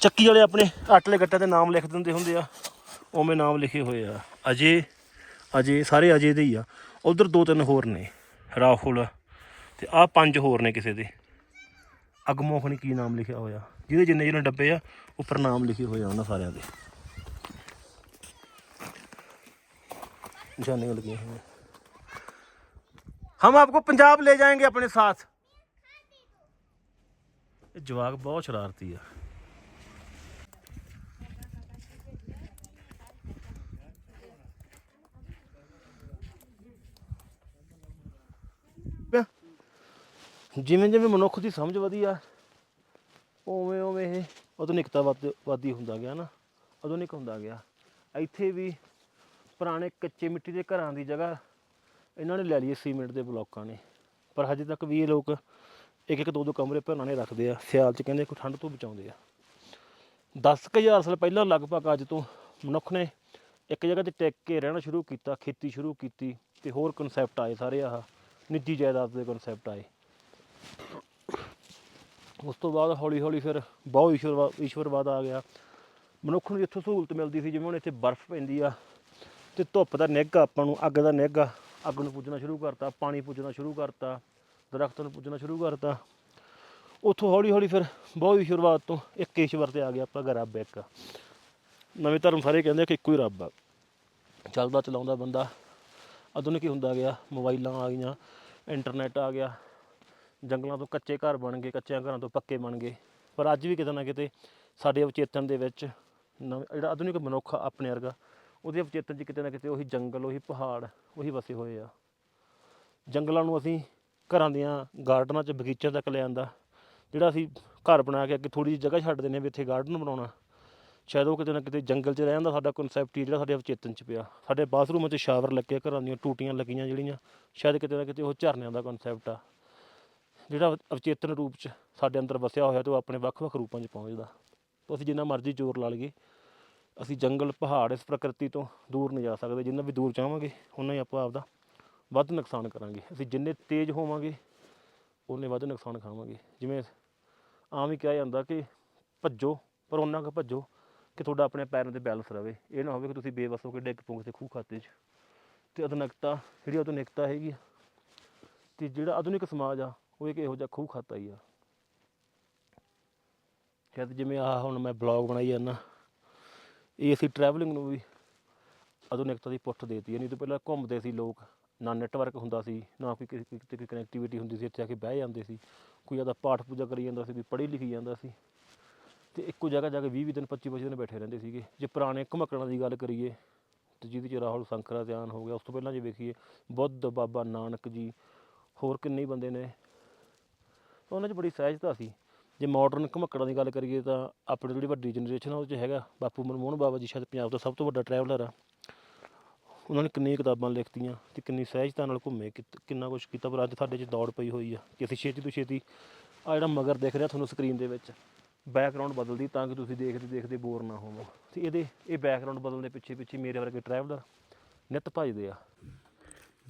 ਚੱਕੀ ਵਾਲੇ ਆਪਣੇ ਆਟਲੇ ਗੱਟੇ ਤੇ ਨਾਮ ਲਿਖ ਦਿੰਦੇ ਹੁੰਦੇ ਆ। ਉਵੇਂ ਨਾਮ ਲਿਖੇ ਹੋਏ ਆ। ਅਜੇ ਅਜੇ, ਸਾਰੇ ਅਜੇ ਦੇ ਹੀ ਆ। ਉਧਰ ਦੋ ਤਿੰਨ ਹੋਰ ਨੇ, ਰਾਹੁਲ ਤੇ ਆਹ ਪੰਜ ਹੋਰ ਨੇ ਕਿਸੇ ਦੇ। ਅਗਮੋਖ ਨੇ ਕੀ ਨਾਮ ਲਿਖਿਆ ਹੋਇਆ? ਜਿਹਦੇ ਜਿੰਨੇ ਜਿਹਨੇ ਡੱਬੇ ਆ, ਉੱਪਰ ਨਾਮ ਲਿਖੇ ਹੋਏ ਆ ਉਹਨਾਂ ਸਾਰਿਆਂ ਦੇ। ਨਿਸ਼ਾਨੀਆਂ ਲੱਗੀਆਂ ਹੋਈਆਂ। ਹਮ ਆਪਕੋ ਪੰਜਾਬ ਲੈ ਜਾਏਗੇ ਆਪਣੇ ਸਾਥ। ਇਹ ਜਵਾਕ ਬਹੁਤ ਸ਼ਰਾਰਤੀ ਆ। ਜਿਵੇਂ ਜਿਵੇਂ ਮਨੁੱਖ ਦੀ ਸਮਝ ਵਧੀ ਆ, ਉਵੇਂ ਉਵੇਂ ਇਹ ਆਧੁਨਿਕਤਾ ਵੱਧ- ਵੱਧਦੀ ਹੁੰਦਾ ਗਿਆ ਨਾ, ਆਧੁਨਿਕ ਹੁੰਦਾ ਗਿਆ। ਇੱਥੇ ਵੀ ਪੁਰਾਣੇ ਕੱਚੇ ਮਿੱਟੀ ਦੇ ਘਰਾਂ ਦੀ ਜਗ੍ਹਾ ਇਹਨਾਂ ਨੇ ਲੈ ਲਈ ਸੀਮੈਂਟ ਦੇ ਬਲੋਕਾਂ ਨੇ। ਪਰ ਹਜੇ ਤੱਕ ਵੀ ਇਹ ਲੋਕ ਇੱਕ ਇੱਕ ਦੋ ਦੋ ਕਮਰੇ ਭਰਨਾ ਨੇ ਰੱਖਦੇ ਆ, ਸਿਆਲ ਚ ਕਹਿੰਦੇ ਕੋਈ ਠੰਡ ਤੋਂ ਬਚਾਉਂਦੇ ਆ। 10000 ਸਾਲ ਪਹਿਲਾਂ ਲਗਭਗ ਅੱਜ ਤੋਂ ਮਨੁੱਖ ਨੇ ਇੱਕ ਜਗ੍ਹਾ ਤੇ ਟਿਕ ਕੇ ਰਹਿਣਾ ਸ਼ੁਰੂ ਕੀਤਾ, ਖੇਤੀ ਸ਼ੁਰੂ ਕੀਤੀ ਤੇ ਹੋਰ ਕਨਸੈਪਟ ਆਏ ਸਾਰੇ ਆਹ, ਨਿੱਜੀ ਜਾਇਦਾਦ ਦੇ ਕਨਸੈਪਟ ਆਏ। ਉਸ ਤੋਂ ਬਾਅਦ ਹੌਲੀ ਹੌਲੀ ਫਿਰ ਬਹੁ ਈਸ਼ਵਰਵਾ ਈਸ਼ਵਰਵਾਦ ਆ ਗਿਆ। ਮਨੁੱਖ ਨੂੰ ਜਿੱਥੋਂ ਸਹੂਲਤ ਮਿਲਦੀ ਸੀ, ਜਿਵੇਂ ਹੁਣ ਇੱਥੇ ਬਰਫ਼ ਪੈਂਦੀ ਆ ਤੇ ਧੁੱਪ ਦਾ ਨਿੱਘ, ਆਪਾਂ ਨੂੰ ਅੱਗ ਦਾ ਨਿੱਘ, ਅੱਗ ਨੂੰ ਪੁੱਜਣਾ ਸ਼ੁਰੂ ਕਰਤਾ, ਪਾਣੀ ਪੁੱਜਣਾ ਸ਼ੁਰੂ ਕਰਤਾ, ਦਰਖਤਾਂ ਨੂੰ ਪੁੱਜਣਾ ਸ਼ੁਰੂ ਕਰਤਾ। ਉੱਥੋਂ ਹੌਲੀ ਹੌਲੀ ਫਿਰ ਬਹੁਤ ਈਸ਼ਵਰਵਾਦ ਤੋਂ ਇੱਕ ਈਸ਼ਵਰ ਤੇ ਆ ਗਿਆ ਆਪਾਂ ਰੱਬ ਇੱਕ। ਨਵੇਂ ਧਰਮ ਸਾਰੇ ਕਹਿੰਦੇ ਆ ਕਿ ਇੱਕੋ ਹੀ ਰੱਬ ਆ। ਚੱਲਦਾ ਚਲਾਉਂਦਾ ਬੰਦਾ। ਆਧੁਨਿਕ ਹੀ ਹੁੰਦਾ ਗਿਆ, ਮੋਬਾਈਲਾਂ ਆ ਗਈਆਂ, ਇੰਟਰਨੈਟ ਆ ਗਿਆ। ਜੰਗਲਾਂ ਤੋਂ ਕੱਚੇ ਘਰ ਬਣ ਗਏ, ਕੱਚਿਆਂ ਘਰਾਂ ਤੋਂ ਪੱਕੇ ਬਣ ਗਏ। ਪਰ ਅੱਜ ਵੀ ਕਿਤੇ ਨਾ ਕਿਤੇ ਸਾਡੇ ਅਵਚੇਤਨ ਦੇ ਵਿੱਚ ਨਵੇਂ, ਜਿਹੜਾ ਆਧੁਨਿਕ ਮਨੁੱਖ ਆ ਆਪਣੇ ਵਰਗਾ, ਉਹਦੇ ਅਵਚੇਤਨ 'ਚ ਕਿਤੇ ਨਾ ਕਿਤੇ ਉਹੀ ਜੰਗਲ, ਉਹੀ ਪਹਾੜ, ਉਹੀ ਵਸੇ ਹੋਏ ਆ। ਜੰਗਲਾਂ ਨੂੰ ਅਸੀਂ ਘਰਾਂ ਦੀਆਂ ਗਾਰਡਨਾਂ 'ਚ, ਬਗੀਚਿਆਂ ਤੱਕ ਲਿਆਂਦਾ, ਜਿਹੜਾ ਅਸੀਂ ਘਰ ਬਣਾ ਕੇ ਅੱਗੇ ਥੋੜੀ ਜਿਹੀ ਜਗ੍ਹਾ ਛੱਡ ਦਿੰਦੇ ਹਾਂ ਵੀ ਇੱਥੇ ਗਾਰਡਨ ਬਣਾਉਣਾ। ਸ਼ਾਇਦ ਉਹ ਕਿਤੇ ਨਾ ਕਿਤੇ ਜੰਗਲ 'ਚ ਰਹਿਣ ਦਾ ਸਾਡਾ ਕਨਸੈਪਟ ਹੀ ਜਿਹੜਾ ਸਾਡੇ ਅਵਚੇਤਨ 'ਚ ਪਿਆ। ਸਾਡੇ ਬਾਥਰੂਮਾਂ 'ਚ ਸ਼ਾਵਰ ਲੱਗੇ ਘਰਾਂ ਦੀਆਂ ਟੂਟੀਆਂ ਲੱਗੀਆਂ ਜਿਹੜੀਆਂ, ਸ਼ਾਇਦ ਕਿਤੇ ਨਾ ਕਿਤੇ ਉਹ ਝਰਨਿਆਂ ਦਾ ਕਨਸੈਪਟ ਆ। ਜਿਹੜਾ ਅਵਚੇਤਨ ਰੂਪ 'ਚ ਸਾਡੇ ਅੰਦਰ ਵਸਿਆ ਹੋਇਆ ਤੇ ਉਹ ਆਪਣੇ ਵੱਖ-ਵੱਖ ਰੂਪਾਂ 'ਚ ਪਹੁੰਚਦਾ। ਤਾਂ ਅਸੀਂ ਜਿੰਨਾ ਮਰਜ਼ੀ ਜ਼ੋਰ ਲਾ ਲਈਏ, ਅਸੀਂ ਜੰਗਲ, ਪਹਾੜ ਇਸ ਪ੍ਰਕਿਰਤੀ ਤੋਂ ਦੂਰ ਨਹੀਂ ਜਾ ਸਕਦੇ। ਜਿੰਨਾ ਵੀ ਦੂਰ ਜਾਵਾਂਗੇ ਉਨਾ ਹੀ ਆਪਾਂ ਆਪਦਾ ਵੱਧ ਨੁਕਸਾਨ ਕਰਾਂਗੇ। ਅਸੀਂ ਜਿੰਨੇ ਤੇਜ਼ ਹੋਵਾਂਗੇ ਉਨੇ ਵੱਧ ਨੁਕਸਾਨ ਖਾਵਾਂਗੇ। ਜਿਵੇਂ ਆਮ ਹੀ ਕਿਹਾ ਜਾਂਦਾ ਕਿ ਭੱਜੋ, ਪਰ ਉਹਨਾਂ ਕੁ ਭੱਜੋ ਕਿ ਤੁਹਾਡਾ ਆਪਣੇ ਪੈਰਾਂ ਤੇ ਬੈਲੈਂਸ ਰਵੇ। ਇਹ ਨਾ ਹੋਵੇ ਕਿ ਤੁਸੀਂ ਬੇਵਸ ਹੋ ਕੇ ਡਿੱਗ ਪਓ 'ਤੇ ਖੂਹ ਖਾਤੇ 'ਚ। ਤੇ ਆਧੁਨਿਕਤਾ, ਜਿਹੜੀ ਆਧੁਨਿਕਤਾ ਹੈਗੀ ਆ, ਤੇ ਜਿਹੜਾ ਆਧੁਨਿਕ ਸਮਾਜ ਆ ਉਹ ਇੱਕ ਇਹੋ ਜਿਹਾ ਖੂਹ ਖਾਤਾ ਹੀ ਆ। ਸ਼ਾਇਦ ਜਿਵੇਂ ਆ ਹੁਣ ਮੈਂ ਬਲੌਗ ਬਣਾਈ ਜਾਂਦਾ ਇਹ ਅਸੀਂ ਟਰੈਵਲਿੰਗ ਨੂੰ ਵੀ ਆਧੁਨਿਕਤਾ ਦੀ ਪੁੱਠ ਦੇਤੀ ਹੈ ਨਹੀਂ ਤਾਂ ਪਹਿਲਾਂ ਘੁੰਮਦੇ ਸੀ ਲੋਕ, ਨਾ ਨੈਟਵਰਕ ਹੁੰਦਾ ਸੀ, ਨਾ ਕੋਈ ਕਿਸੇ ਕਿਤੇ ਕੋਈ ਕਨੈਕਟੀਵਿਟੀ ਹੁੰਦੀ ਸੀ, ਇੱਥੇ ਆ ਕੇ ਬਹਿ ਜਾਂਦੇ ਸੀ, ਕੋਈ ਆਦਾ ਪਾਠ ਪੂਜਾ ਕਰੀ ਜਾਂਦਾ ਸੀ, ਕੋਈ ਪੜ੍ਹੀ ਲਿਖੀ ਜਾਂਦਾ ਸੀ, ਤੇ ਇੱਕੋ ਜਗ੍ਹਾ ਜਾ ਕੇ 20 20 ਦਿਨ 25 25 ਦਿਨ ਬੈਠੇ ਰਹਿੰਦੇ ਸੀਗੇ। ਜੇ ਪੁਰਾਣੇ ਘਮਕੜਾਂ ਦੀ ਗੱਲ ਕਰੀਏ, ਤੇ ਜਿਹਦੇ ਚ ਰਾਹੁਲ ਸੰਕਰਾ ਧਿਆਨ ਹੋ ਗਿਆ, ਉਸ ਤੋਂ ਪਹਿਲਾਂ ਜੇ ਵੇਖੀਏ, ਬੁੱਧ ਬਾਬਾ ਨਾਨਕ ਜੀ ਹੋਰ ਕਿੰਨੇ ਬੰਦੇ ਨੇ ਤਾਂ ਉਹਨਾਂ 'ਚ ਬੜੀ ਸਹਿਜਤਾ ਸੀ। ਜੇ ਮਾਡਰਨ ਘਮੱਕੜਾਂ ਦੀ ਗੱਲ ਕਰੀਏ ਤਾਂ ਆਪਣੀ ਜਿਹੜੀ ਵੱਡੀ ਜਨਰੇਸ਼ਨ ਆ, ਉਹ 'ਚ ਹੈਗਾ ਬਾਪੂ ਮਨਮੋਹਨ ਬਾਬਾ ਜੀ, ਸ਼ਾਇਦ ਪੰਜਾਬ ਦਾ ਸਭ ਤੋਂ ਵੱਡਾ ਟਰੈਵਲਰ ਆ। ਉਹਨਾਂ ਨੇ ਕਿੰਨੀਆਂ ਕਿਤਾਬਾਂ ਲਿਖਤੀਆਂ ਤੇ ਕਿੰਨੀ ਸਹਿਜਤਾ ਨਾਲ ਘੁੰਮੇ ਕਿਤ- ਕਿੰਨਾ ਕੁਝ ਕੀਤਾ, ਪਰ ਅੱਜ ਸਾਡੇ 'ਚ ਦੌੜ ਪਈ ਹੋਈ ਆ ਕਿ ਅਸੀਂ ਛੇਤੀ ਤੋਂ ਛੇਤੀ ਆ ਜਿਹੜਾ ਮਗਰ ਦਿਖ ਰਿਹਾ ਤੁਹਾਨੂੰ ਸਕਰੀਨ ਦੇ ਵਿੱਚ ਬੈਕਗ੍ਰਾਉਂਡ ਬਦਲਦੀ ਤਾਂ ਕਿ ਤੁਸੀਂ ਦੇਖਦੇ ਦੇਖਦੇ ਬੋਰ ਨਾ ਹੋਵੋ। ਤੇ ਇਹਦੇ, ਇਹ ਬੈਕਗ੍ਰਾਉਂਡ ਬਦਲਣ ਦੇ ਪਿੱਛੇ ਪਿੱਛੇ ਮੇਰੇ ਵਰਗੇ ਟਰੈਵਲਰ ਨਿੱਤ ਭਜਦੇ ਆ।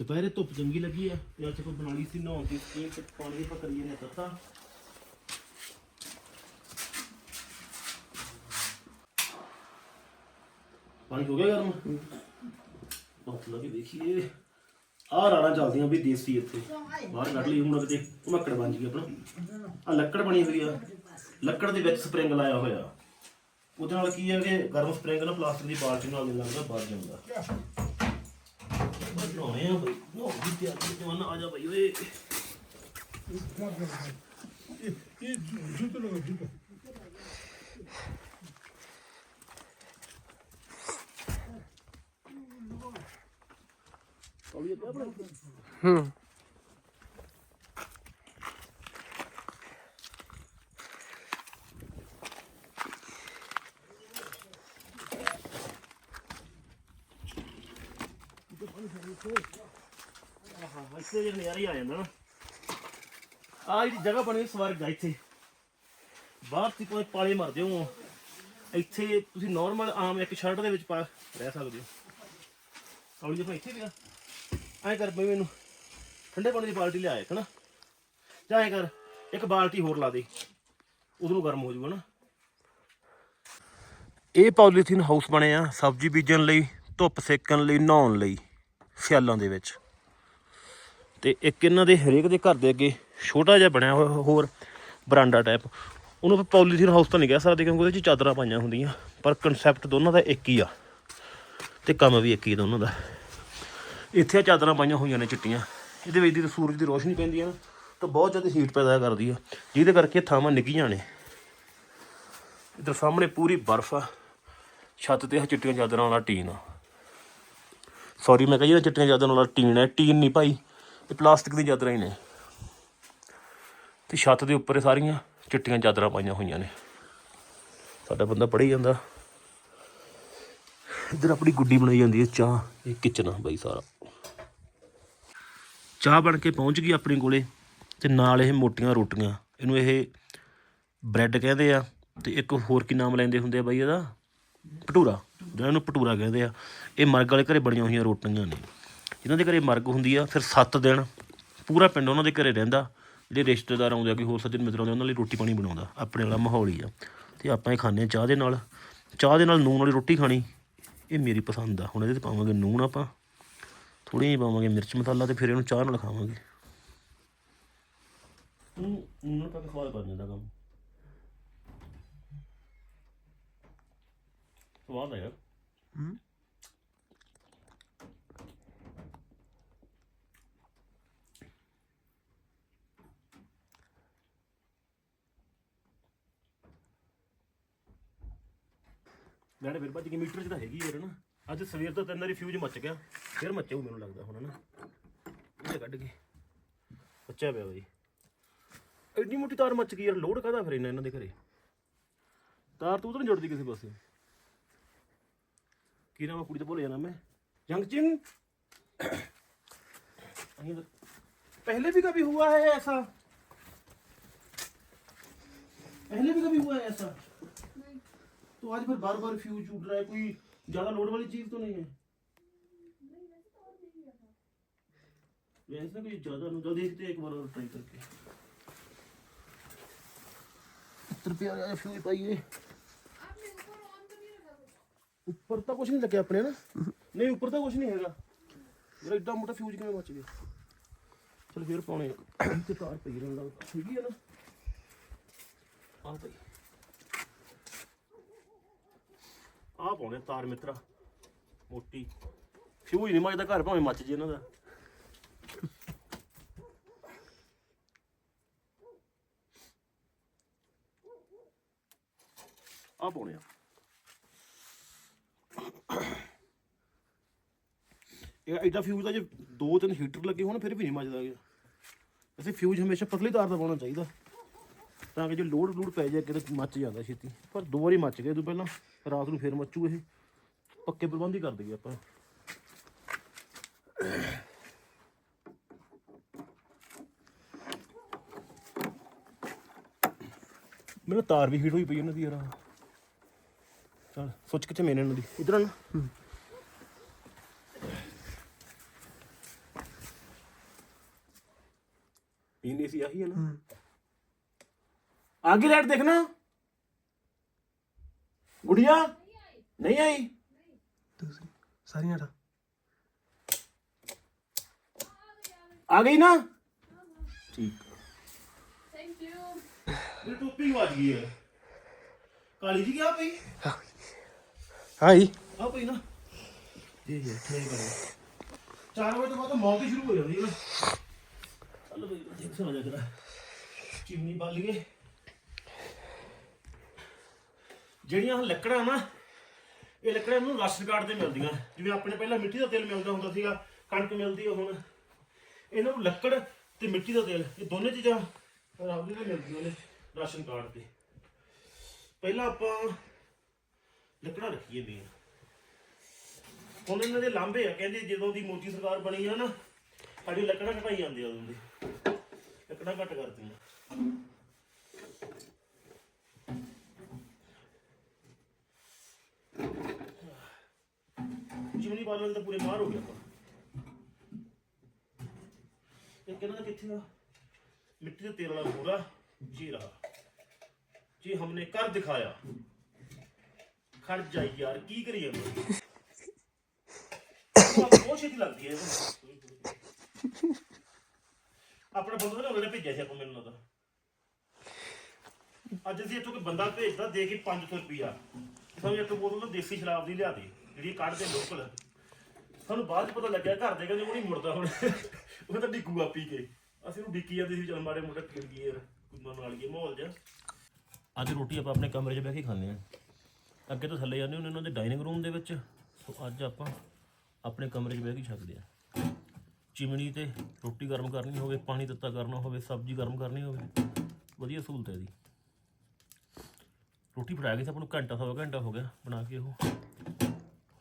ਦੁਪਹਿਰੇ ਧੁੱਪ ਚੰਗੀ ਲੱਗੀ ਆ ਤੇ ਅੱਜ ਕੋ ਬਣਾ ਲਈ ਸੀ, ਨਹਾਉਣ ਦੀ ਸਕੀਮ ਤੇ ਪਾਣੀ ਦੀ ਪਕੜੀਏ ਨੇ ਦਿੱਤਾ ਪਾਣੀ ਹੋ ਗਿਆ ਗਰਮ? ਬਹੁਤ ਲੱਗੀ ਦੇਖੀਏ। ਆਹ ਰਾਣਾ ਚੱਲਦੀਆਂ ਵੀ ਦੇਸੀ ਇੱਥੇ। ਬਾਹਰ ਕੱਢ ਲਈ ਹੁਣ ਕਿਤੇ। ਘਮੱਕੜ ਬਣ ਗਈ ਆਪਣਾ। ਆ ਲੱਕੜ ਬਣੀ ਹੋਈ ਆ। ਲੱਕੜ ਦੇ ਵਿੱਚ ਸਪਰਿੰਗ ਲਾਇਆ ਹੋਇਆ। ਉਹਦੇ ਨਾਲ ਕੀ ਹੈ ਕਿ ਗਰਮ ਸਪਰਿੰਗ ਨਾਲ ਪਲਾਸਟਿਕ ਦੀ ਬਾਲਟੀ ਨਾਲ ਨਹੀਂ ਲੱਗਦਾ, ਬਾਹਰ ਜਾਂਦਾ। ਨਹਾਉਣੇ ਆ ਬਈ। ਨਹਾਉਣ ਦੀ ਤਿਆਰੀ ਜਵਾਨਾ ਆ ਜਾ ਬਈ, ਓਏ। ਤੌਲੀਆ ਪਿਆ ਬੜਾ ਹੂੰ। ਆਹਾ ਜੇ ਨਜ਼ਾਰਾ ਹੀ ਆ ਜਾਂਦਾ ਨਾ। ਆ ਜਿਹੜੀ ਜਗ੍ਹਾ ਬਣੀ ਹੋਈ ਸਵਰਗ ਆ ਇੱਥੇ। ਬਾਹਰ ਤੁਸੀਂ ਕੋਈ ਪਾਲੇ ਮਰਦੇ ਹੋ ਇੱਥੇ ਤੁਸੀਂ ਨਾਰਮਲ ਆਮ ਇੱਕ ਸ਼ਰਟ ਦੇ ਵਿੱਚ ਪਾ ਰਹਿ ਸਕਦੇ ਹੋ। ਕੌਲੀ ਜਿਹਾ ਇੱਥੇ ਪਿਆ ਐਂ ਕਰ ਬਈ ਮੈਨੂੰ ਠੰਡੇ ਪਾਣੀ ਦੀ ਬਾਲਟੀ ਲਿਆ ਇੱਕ ਨਾ। ਜਾਂ ਐਂ ਕਰ, ਇੱਕ ਬਾਲਟੀ ਹੋਰ ਲਾ ਦੇ। ਉਦੋਂ ਗਰਮ ਹੋ ਜਾਊਗਾ ਨਾ। ਇਹ ਪੋਲੀਥੀਨ ਹਾਊਸ ਬਣੇ ਆ ਸਬਜ਼ੀ ਬੀਜਣ ਲਈ, ਧੁੱਪ ਸੇਕਣ ਲਈ, ਨਹਾਉਣ ਲਈ, ਸਿਆਲਾਂ ਦੇ ਵਿੱਚ। ਤੇ ਇੱਕ ਇਹਨਾਂ ਦੇ ਹਰੇਕ ਦੇ ਘਰ ਦੇ ਅੱਗੇ ਛੋਟਾ ਜਿਹਾ ਬਣਿਆ ਹੋਇਆ ਹੋਰ ਬਰਾਂਡਾ ਟਾਈਪ ਉਹਨੂੰ ਆਪਾਂ ਪੋਲੀਥੀਨ ਹਾਊਸ ਤਾਂ ਨਹੀਂ ਕਹਿ ਸਕਦੇ ਕਿਉਂਕਿ ਉਹਦੇ 'ਚ ਚਾਦਰਾਂ ਪਾਈਆਂ ਹੁੰਦੀਆਂ, ਪਰ ਕਨਸੈਪਟ ਦੋਨਾਂ ਦਾ ਇੱਕ ਹੀ ਆ। ਤੇ ਕੰਮ ਵੀ ਇੱਕ ਹੀ ਦੋਨਾਂ ਦਾ। ਇੱਥੇ ਆਹ ਚਾਦਰਾਂ ਪਾਈਆਂ ਹੋਈਆਂ ਨੇ ਚਿੱਟੀਆਂ। ਇਹਦੇ ਵਿੱਚ ਦੀ ਸੂਰਜ ਦੀ ਰੋਸ਼ਨੀ ਪੈਂਦੀ ਆ ਨਾ, ਤਾਂ ਬਹੁਤ ਜ਼ਿਆਦਾ ਹੀਟ ਪੈਦਾ ਕਰਦੀ ਆ। ਜਿਹਦੇ ਕਰਕੇ ਥਾਵਾਂ ਨਿੱਘੀਆਂ ਨੇ ਇੱਧਰ ਸਾਹਮਣੇ ਪੂਰੀ ਬਰਫ਼ ਆ। ਛੱਤ ਤੇ ਆਹ ਚਿੱਟੀਆਂ ਚਾਦਰਾਂ ਵਾਲਾ ਟੀਨ ਆ। ਸੌਰੀ ਮੈਂ ਕਹਾਂ ਚਿੱਟੀਆਂ ਚਾਦਰਾਂ ਵਾਲਾ ਟੀਨ ਹੈ ਟੀਨ ਨਹੀਂ ਭਾਈ। ਇਹ ਪਲਾਸਟਿਕ ਦੀ ਚਾਦਰਾਂ ਹੀ ਨੇ। ਤੇ ਛੱਤ ਦੇ ਉੱਪਰ ਇਹ ਸਾਰੀਆਂ ਚਿੱਟੀਆਂ ਚਾਦਰਾਂ ਪਾਈਆਂ ਹੋਈਆਂ ਨੇ। ਸਾਡਾ ਬੰਦਾ ਪੜ੍ਹੀ ਜਾਂਦਾ। ਇੱਧਰ ਆਪਣੀ ਗੁੱਡੀ ਬਣਾਈ ਜਾਂਦੀ ਹੈ, ਚਾਹ। ਇਹ ਕਿਚਨ ਆ ਬਾਈ ਸਾਰਾ। ਚਾਹ ਬਣ ਕੇ ਪਹੁੰਚ ਗਈ ਆਪਣੇ ਕੋਲੇ ਤੇ ਨਾਲ ਇਹ ਮੋਟੀਆਂ ਰੋਟੀਆਂ। ਇਹਨੂੰ ਇਹ ਬ੍ਰੈਡ ਕਹਿੰਦੇ ਆ ਤੇ ਇੱਕ ਹੋਰ ਕੀ ਨਾਮ ਲੈਂਦੇ ਹੁੰਦੇ ਆ ਬਾਈ ਇਹਦਾ? ਭਟੂਰਾ। ਜਿਹੜਾ ਇਹਨੂੰ ਭਟੂਰਾ ਕਹਿੰਦੇ ਆ। ਇਹ ਮਰਗ ਵਾਲੇ ਘਰੇ ਬਣੀਆਂ ਹੋਈਆਂ ਰੋਟੀਆਂ ਨੇ। ਜਿਨ੍ਹਾਂ ਦੇ ਘਰੇ ਮਰਗ ਹੁੰਦੀ ਆ, ਫਿਰ 7 ਦਿਨ ਪੂਰਾ ਪਿੰਡ ਉਹਨਾਂ ਦੇ ਘਰੇ ਰਹਿੰਦਾ। ਜਿਹੜੇ ਰਿਸ਼ਤੇਦਾਰ ਆਉਂਦੇ ਆ, ਕੋਈ ਹੋਰ ਸੱਜਣ ਮਿੱਤਰ ਆਉਂਦੇ ਉਹਨਾਂ ਲਈ ਰੋਟੀ ਪਾਣੀ ਬਣਾਉਂਦਾ, ਆਪਣੇ ਵਾਲਾ ਮਾਹੌਲ ਹੀ ਆ। ਤੇ ਆਪਾਂ ਇਹ ਖਾਂਦੇ ਆ ਚਾਹ ਦੇ ਨਾਲ। ਚਾਹ ਦੇ ਨਾਲ ਨੂਨ ਵਾਲੀ ਰੋਟੀ ਖਾਣੀ, ਇਹ ਮੇਰੀ ਪਸੰਦ ਆ। ਹੁਣ ਇਹਦੇ ਤੇ ਪਾਵਾਂਗੇ ਨੂਨ ਆਪਾਂ। ਥੋੜੀ ਜਿਹੀ ਪਾਵਾਂਗੇ ਮਿਰਚ ਮਸਾਲਾ ਤੇ ਫਿਰ ਇਹਨੂੰ ਚਾਹ ਨਾਲ ਖਾਵਾਂਗੇ। ਨੂਨ ਨੂਨ ਪਾ ਕੇ ਸਵਾਦ ਬਣ ਕੰਮ। ਸਵਾਦ ਆ ਯਾਰ। ਨਾਲੇ ਫਿਰ ਭੱਜ ਕੇ ਮੀਟਰ 'ਚ ਤਾਂ ਹੈਗੀ ਯਾਰ ਨਾ ਅੱਜ ਸਵੇਰ ਤੋਂ ਤਿੰਨ ਵਾਰੀ ਫਿਊਜ਼ ਮੱਚ ਗਿਆ ਫਿਰ ਮੱਚੂ ਮੈਨੂੰ ਲੱਗਦਾ ਹੁਣ ਨਾ ਇਹ ਕੱਢ ਕੇ ਮੱਚਿਆ ਪਿਆ ਬਾਈ ਐਡੀ ਮੋਟੀ ਤਾਰ ਮੱਚ ਗਈ ਯਾਰ ਲੋਡ ਕਾਹਦਾ ਫਿਰ ਇਹਨਾਂ ਇਹਨਾਂ ਦੇ ਘਰੇ ਤਾਰ ਤੂੰ ਤਾਂ ਨਹੀਂ ਜੁੜਦੀ ਕਿਸੇ ਪਾਸੇ ਕੀ ਨਾਮ ਆ ਕੁੜੀ ਦਾ ਭੁੱਲ ਜਾਣਾ ਮੈਂ ਜੰਗ ਚਿੰਗ अहीं तो- पहले भी कभी हुआ है ऐसा पहले भी कभी हुआ है ऐसा तो आज फिर बार बार फ्यूज छूट रहा है कोई ज्यादा लोड वाली चीज तो नहीं है वैसे कोई ज्यादा नहीं तो देखते हैं एक बार और ट्राई करके सत्तर रुपया वाला फ्यूज पाइए आपने ऊपर ऑन तो नहीं रखा कुछ ਉੱਪਰ ਤਾਂ ਕੁਝ ਨਹੀਂ ਲੱਗਿਆ ਆਪਣੇ ਨਾ ਨਹੀਂ ਉੱਪਰ ਤਾਂ ਕੁਝ ਨਹੀਂ ਹੈਗਾ ਮੇਰਾ ਏਡਾ ਮੋਟਾ ਫਿਊਜ਼ ਕਿਵੇਂ ਮੱਚ ਗਿਆ ਚਲ ਫੇਰ ਪਾਉਣੇ ਆ। ਤੇ ਤਾਰ ਪਈ ਰਹਿਣ ਲੱਗ ਹੈਗੀ ਆ ਨਾ ਆ ਪਈ ਆਹ ਪਾਉਣੇ ਤਾਰ ਮਿੱਤਰਾ, ਮੋਟੀ। ਫਿਊਜ਼ ਨਹੀਂ ਮੱਚਦਾ ਘਰ, ਭਾਵੇਂ ਮੱਚ ਜੇ ਇਹਨਾਂ ਦਾ। ਆ ਪਾਉਣੇ ਆ। ਇਹ ਐਡਾ ਫਿਊਜ਼ ਦਾ ਜੇ ਦੋ ਤਿੰਨ ਹੀਟਰ ਲੱਗੇ ਹੋਣ, ਫਿਰ ਵੀ ਨਹੀਂ ਮੱਚਦਾ ਗਿਆ ਅਸੀਂ ਫਿਊਜ਼ ਹਮੇਸ਼ਾ ਪਤਲੀ ਤਾਰ ਦਾ ਪਾਉਣਾ ਚਾਹੀਦਾ। ਤਾਂ ਕਿ ਜੇ ਲੋਡ ਲੂਡ ਪੈ ਜਾਏ, ਕਿਤੇ ਮੱਚ ਜਾਂਦਾ ਛੇਤੀ। ਪਰ ਦੋ ਵਾਰੀ ਮੱਚ ਗਏ ਤੋਂ ਪਹਿਲਾਂ। ਰਾਤ ਨੂੰ ਫੇਰ ਮੱਚੂ ਇਹ। ਪੱਕੇ ਪ੍ਰਬੰਧ ਹੀ ਕਰ ਦਈਏ ਆਪਾਂ। ਮੈਨੂੰ ਤਾਰ ਵੀ ਫੀਟ ਹੋਈ ਪਈ ਉਹਨਾਂ ਦੀ ਯਾਰ। ਚਲ ਸੋਚ ਕਿੱਥੇ ਮੇਨ ਉਹਨਾਂ ਦੀ? ਇਧਰ ਨਾ। ਇਹਨੇ ਸੀ ਆਹੀ ਹੈ ਨਾ। ਆਗੇ ਲਾਈਟ ਦੇਖਣਾ? ਗੁੜੀਆ ਨਹੀਂ ਆਈ? ਦੂਸਰੀ ਸਾਰੀਆਂ ਦਾ ਆ ਗਈ ਨਾ? ਠੀਕ। ਥੈਂਕ ਯੂ ਇਹ ਟੋਪੀ ਵੱਜ ਗਈ ਹੈ। ਕਾਲੀ ਜੀ ਕਿਹਾ ਪਈ? ਹਾਈ ਆ ਪਈ ਨਾ। ਜੀ ਜੀ। ਠੀਕ ਹੈ 4 ਵਜੇ ਤੋਂ ਬਾਅਦ ਮੌਕ ਸ਼ੁਰੂ ਹੋ ਜਾਂਦੀ ਹੈ। ਚੱਲ ਬਈ ਦੇਖ ਸਮਝ ਆ ਜਰਾ। ਚਿਮਨੀ ਬਾਲੀਏ। ਜਿਹੜੀਆਂ ਆਹ ਲੱਕੜਾਂ ਨਾ, ਇਹ ਲੱਕੜਾਂ ਨੂੰ ਰਾਸ਼ਨ ਕਾਰਡ ਤੇ ਮਿਲਦੀਆਂ। ਜਿਵੇਂ ਆਪਣੇ ਪਹਿਲਾਂ ਮਿੱਟੀ ਦਾ ਤੇਲ ਮਿਲਦਾ ਹੁੰਦਾ ਸੀਗਾ, ਕਣਕ ਮਿਲਦੀ ਆ ਹੁਣ। ਇਹਨਾਂ ਨੂੰ ਲੱਕੜ ਤੇ ਮਿੱਟੀ ਦਾ ਤੇਲ, ਇਹ ਦੋਨੇ ਚੀਜ਼ਾਂ ਰਾਬਲੀ ਤੇ ਮਿਲਦੀਆਂ ਨੇ ਰਾਸ਼ਨ ਕਾਰਡ ਤੇ। ਪਹਿਲਾਂ ਆਪਾਂ ਲੱਕੜਾਂ ਰੱਖੀਏ ਮੇਨ ਹੁਣ ਇਹਨਾਂ ਦੇ ਲਾਂਭੇ ਆ, ਕਹਿੰਦੇ ਜਦੋਂ ਦੀ ਮੋਦੀ ਸਰਕਾਰ ਬਣੀ ਆ ਨਾ ਸਾਡੀ ਲੱਕੜਾਂ ਘਟਾਈ ਜਾਂਦੇ ਆ ਉਦੋਂ ਦੀ ਲੱਕੜਾਂ ਘੱਟ ਕਰਦੀਆਂ। ਜਿਮਨੀ ਬਾਲਣ ਤਾਂ ਪੂਰੇ ਬਾਹਰ ਹੋ ਗਿਆ ਆਪਾਂ। ਇਹ ਕਹਿੰਦਾ ਕਿੱਥੇ ਆ? ਮਿੱਟੀ ਦੇ ਤੇਲ ਵਾਲਾ ਪੂਰਾ ਜੀ ਜੀ ਹਮਨੇ ਕਰ ਦਿਖਾਇਆ, ਖੜ ਜਾਈ ਯਾਰ, ਕੀ ਕਰੀਏ ਬਹੁਤ ਛੇਤੀ ਲੱਗਦੀ ਹੈ ਆਪਣਾ ਬੰਦਾ ਨਾ ਉਹਨੇ ਭੇਜਿਆ ਸੀ ਆਪਾਂ ਮੈਨੂੰ ਲੱਗਦਾ ਅੱਜ ਅਸੀਂ ਇੱਥੋਂ ਕੋਈ ਬੰਦਾ ਭੇਜਦਾ, ਦੇ ਕੇ 500 ਰੁਪਿਆ ਸਾਨੂੰ ਇੱਕ ਬੋਤਲ ਦੇਸੀ ਸ਼ਰਾਬ ਦੀ ਲਿਆ ਦੇ। ਜਿਹੜੀ ਕੱਢਦੇ ਲੋਕਲ। ਸਾਨੂੰ ਬਾਅਦ ਚ ਪਤਾ ਲੱਗਿਆ ਘਰ ਦੇ ਕਹਿੰਦੇ ਉਹ ਨਹੀਂ ਮੁੜਦਾ ਹੁਣ। ਉਹ ਤਾਂ ਡਿੱਗੂਗਾ ਪੀ ਕੇ। ਅਸੀਂ ਨੂੰ ਡਿੱਕੀ ਜਾਂਦੇ ਸੀ, ਚਲ ਮਾੜੇ ਮੋਟੇ ਪੀ ਲਈਏ ਯਾਰ ਕੁੰਮਾ ਨਾਲ ਗਏ ਮਾਹੌਲ ਜਿਹਾ। ਅੱਜ ਰੋਟੀ ਆਪਾਂ ਆਪਣੇ ਕਮਰੇ 'ਚ ਬਹਿ ਕੇ ਖਾਂਦੇ ਆ ਅੱਗੇ ਤਾਂ ਥੱਲੇ ਜਾਂਦੇ ਹੁੰਦੇ ਉਹਨਾਂ ਦੇ ਡਾਈਨਿੰਗ ਰੂਮ ਦੇ ਵਿੱਚ। ਸੋ ਅੱਜ ਆਪਾਂ ਆਪਣੇ ਕਮਰੇ 'ਚ ਬਹਿ ਕੇ ਛਕਦੇ ਆ ਚਿਮਣੀ ਤੇ ਰੋਟੀ ਗਰਮ ਕਰਨੀ ਹੋਵੇ, ਪਾਣੀ ਤੱਤਾ ਕਰਨਾ ਹੋਵੇ, ਸਬਜ਼ੀ ਗਰਮ ਕਰਨੀ ਹੋਵੇ, ਵਧੀਆ ਸਹੂਲਤ ਹੈ ਇਹਦੀ। ਰੋਟੀ ਫੜਾ ਕੇ ਆਪਾਂ ਨੂੰ, ਘੰਟਾ ਸਵਾ ਘੰਟਾ ਹੋ ਗਿਆ ਬਣਾ ਕੇ ਉਹ।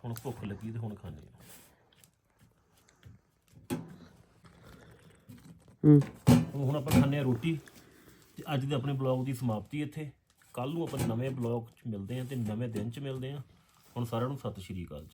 ਹੁਣ ਭੁੱਖ ਲੱਗੀ ਤੇ ਹੁਣ ਖਾਂਦੇ ਆ। ਹੂੰ। ਹੁਣ ਆਪਾਂ ਖਾਂਦੇ ਆ ਰੋਟੀ ਤੇ ਅੱਜ ਦੇ ਆਪਣੇ ਬਲੌਗ ਦੀ ਸਮਾਪਤੀ ਇੱਥੇ। ਕੱਲ ਨੂੰ ਆਪਾਂ ਨਵੇਂ ਬਲੌਗ 'ਚ ਮਿਲਦੇ ਆ ਤੇ ਨਵੇਂ ਦਿਨ 'ਚ ਮਿਲਦੇ ਆ ਹੁਣ ਸਾਰਿਆਂ ਨੂੰ ਸਤਿ ਸ਼੍ਰੀ ਅਕਾਲ